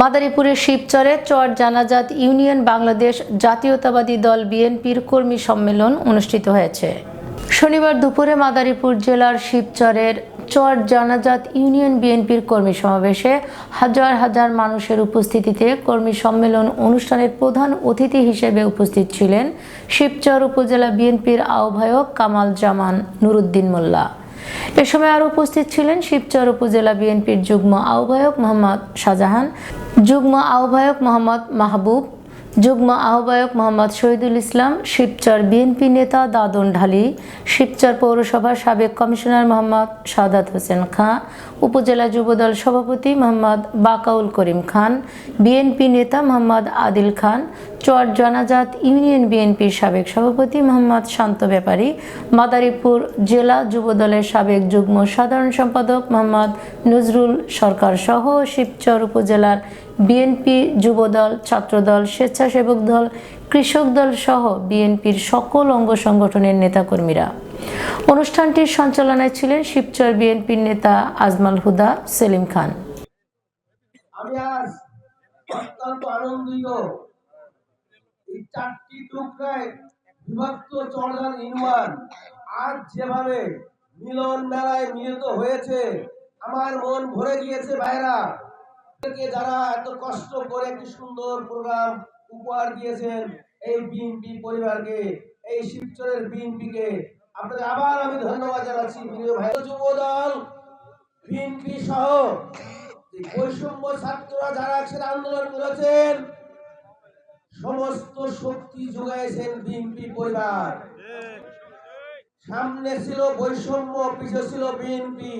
মাদারীপুরের শিবচরে চর জানাজাত ইউনিয়ন বাংলাদেশ জাতীয়তাবাদী দল বিএনপির কর্মী সম্মেলন অনুষ্ঠিত হয়েছে। শনিবার দুপুরে মাদারীপুর জেলার শিবচরের চর জানাজাত ইউনিয়ন বিএনপির কর্মী সমাবেশে হাজার হাজার মানুষের উপস্থিতিতে কর্মী সম্মেলন অনুষ্ঠানের প্রধান অতিথি হিসেবে উপস্থিত ছিলেন শিবচর উপজেলা বিএনপির আহ্বায়ক কামাল জামান নুরুদ্দিন মোল্লা। এ সময় আরও উপস্থিত ছিলেন শিবচর উপজেলা বিএনপির যুগ্ম আহ্বায়ক মোহাম্মদ শাহজাহান যুগ্ম আহ্বায়ক মোহাম্মদ মাহবুব, যুগ্ম আহ্বায়ক মোহাম্মদ শহীদুল ইসলাম, শিবচর বিএনপি নেতা দাদন ঢালি, শিবচর পৌরসভার সাবেক কমিশনার মোহাম্মদ সাদাত হোসেন খাঁ, উপজেলা যুবদল সভাপতি মোহাম্মদ বাকাউল করিম খান, বিএনপি নেতা মোহাম্মদ আদিল খান চর জনাজাত ইউনিয়ন বিএনপির সাবেক সভাপতি মোহাম্মদ শান্ত ব্যাপারী, মাদারীপুর জেলা যুবদলের সাবেক যুগ্ম সাধারণ সম্পাদক মোহাম্মদ নজরুল সরকার সহ শিবচর উপজেলার বিএনপি যুবদল, ছাত্রদল, স্বেচ্ছাসেবক দল, কৃষক দল সহ বিএনপির সকল অঙ্গ সংগঠনের নেতাকর্মীরা। অনুষ্ঠানটির সঞ্চালনায় ছিলেন শিবচর বিএনপির নেতা আজমাল হুদা সেলিম খান। আমি আজ অত্যন্ত আনন্দিত এই চারটি টুকরায় বিভক্ত ইউনিয়ন আজ যেভাবে মিলন মেলায় মিলিত হয়েছে, আমার মন ভরে গিয়েছে ভাইরা। যারা এত কষ্ট করে একটি সুন্দর প্রোগ্রাম উপহার দিয়েছেন, এই বিএনপি পরিবারকে, এই শিবচরের বিএনপিকে আপনাদের আবার আমি ধন্যবাদ জানাচ্ছি প্রিয় বিএনপি সহ বৈষম্য ছাত্ররা যারা একসাথে আন্দোলন করেছেন সমস্ত শক্তি যোগাইছেন বিএনপি পরিবার। সামনে ছিল বৈষম্য পিছিয়ে ছিল বিএনপি।